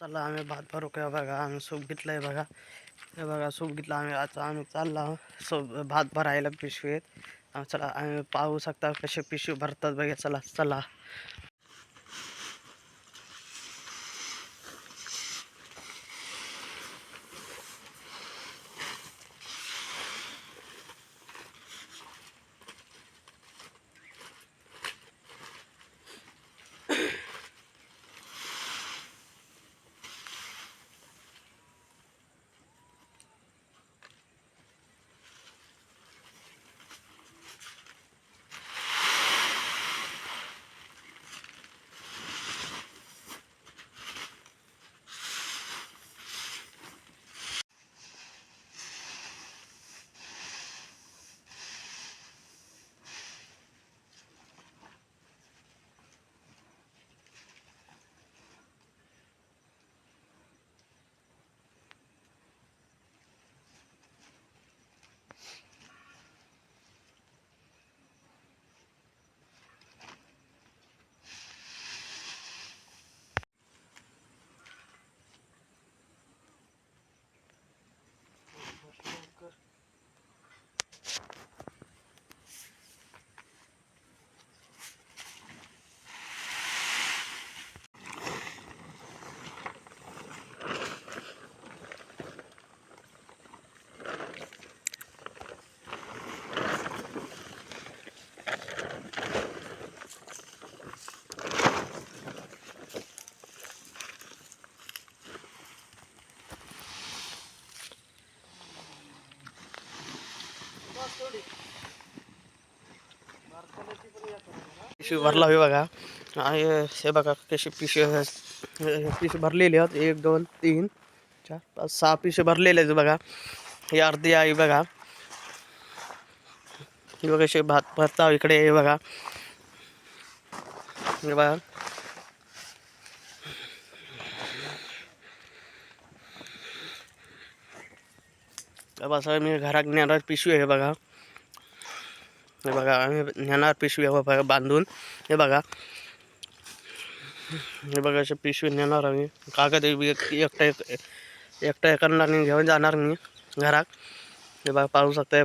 चला आम्ही भात भरू का बघा आम्ही सूप घेतलंय बघा. हे बघा सूप घेतलं आम्ही. आता आम्ही चालला सूप भात भरायला पिशवीत. चला आम्ही पाहू शकता कसे पिशवी भरतात बघा. चला चला. भरला हे बघा. आणि हे बघा कशी पिशवी. हे. भरलेली आहेत एक दोन तीन, चार, पाच सहा पिशवी भरलेले आहेत बघा. ही अर्धी आहे बघा. हे बघा असे भात, भरता इकडे हे बघा. हे बघा. असं मी घरात नेणार पिशवी आहे बघा. हे बघा, आम्ही पिशवी हवं बघा बांधून. पिशवी आम्ही. कागद एक एक- एकटा एक घर जाणार मी घरात. हे बघा, पाहू हे